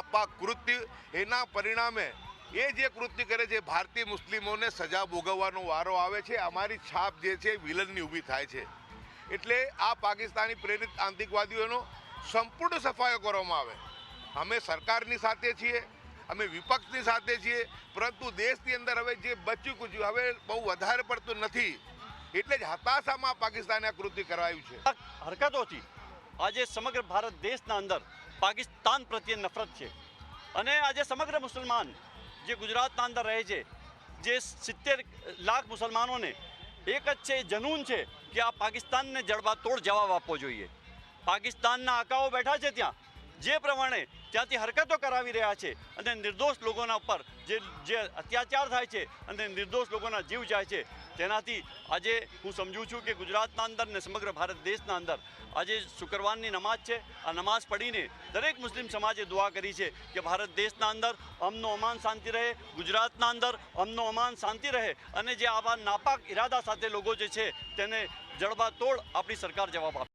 નાપાક કૃત્ય એના પરિણામે એ જે કૃત્ય કરે છે, ભારતીય મુસ્લિમોને સજા ભોગવવાનો વારો આવે છે, અમારી છાપ જે છે, વિલનની ઊભી થાય છે. એટલે આ પાકિસ્તાની પ્રેરિત આતંકવાદીઓનો સંપૂર્ણ સફાયો કરવામાં આવે. અમે સરકારની સાથે છીએ, અમે વિપક્ષની સાથે છીએ, પરંતુ દેશની અંદર હવે જે બચ્યું કુચ્યું, હવે બહુ વધારે પડતું નથી. એટલે જ હતાશામાં પાકિસ્તાને આ કૃત્ય કરાયું છે. હરકતોથી આજે સમગ્ર ભારત દેશના અંદર પાકિસ્તાન પ્રત્યે નફરત છે. અને આજે સમગ્ર મુસલમાન જે ગુજરાતના અંદર રહે છે, જે સિત્તેર લાખ મુસલમાનોને એક જ છે જનૂન છે કે આ પાકિસ્તાનને જડબાતોડ જવાબ આપવો જોઈએ. પાકિસ્તાનના આકાઓ બેઠા છે ત્યાં. જે પ્રમાણે ત્યાંથી હરકતો કરાવી રહ્યા છે અને નિર્દોષ લોકોના ઉપર જે જે અત્યાચાર થાય છે અને નિર્દોષ લોકોના જીવ જાય છે, તેનાથી આજે હું સમજું છું કે ગુજરાતના અંદર ને સમગ્ર ભારત દેશના અંદર આજે શુક્રવારની નમાઝ છે. આ નમાઝ પઢીને દરેક મુસ્લિમ સમાજે દુઆ કરી છે કે ભારત દેશના અંદર અમનો અમાન શાંતિ રહે, ગુજરાતના અંદર અમનો અમાન શાંતિ રહે અને જે આવા નાપાક ઈરાદા સાથે લોકો જે છે તેને જડબાતોડ આપણી સરકાર જવાબ આપે.